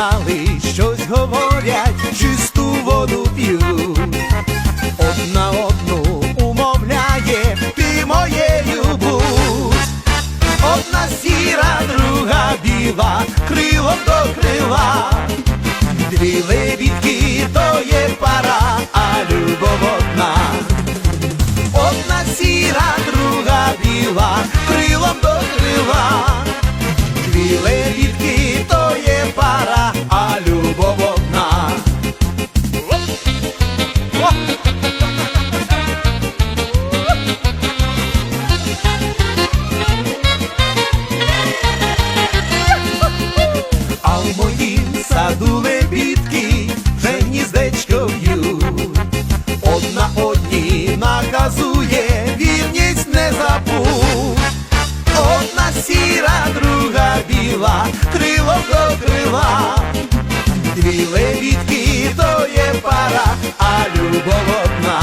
Усі щось говорять, чисту воду п'ють. Одна одну умовляє, ти моєю будь. Одна сіра, друга біла, крило до крила. Дві лебідки, то є Одна одні наказує, вірність не забув. Одна сіра, друга біла, крило до крила. Дві лебідки, то є пара, а любов одна.